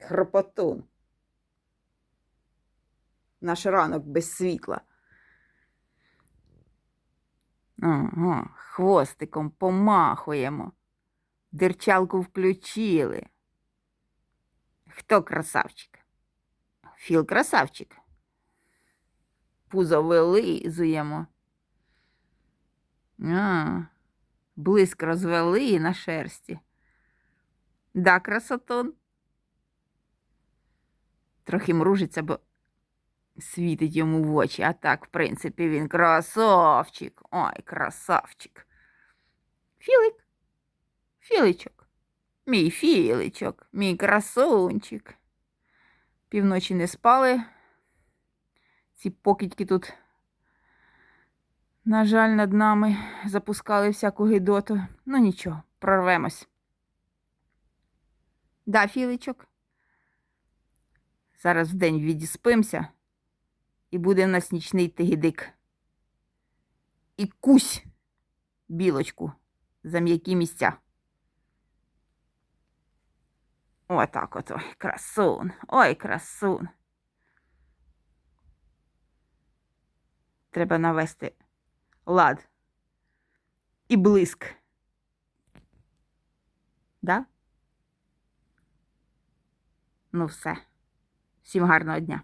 Хропотун. Наш ранок без світла. Ага, хвостиком помахуємо. Дирчалку включили. Хто красавчик? Філ красавчик. Пузо вилизуємо. А, блиск розвели на шерсті. Да, красотон. Трохи мружиться, бо світить йому в очі, а так, в принципі, він красавчик. Ой, красавчик. Філик, Філичок, мій філичок, мій красунчик. Півночі не спали. Ці покидьки тут, на жаль, над нами запускали всяку гидоту. Ну нічого, прорвемось. Да, Філичок. Зараз вдень відіспимося, і буде в нас нічний тигідик. І кусь білочку за м'які місця. Отак от, ой, красун, ой, красун. Треба навести лад і блиск. Да? Ну все. Всім гарного дня.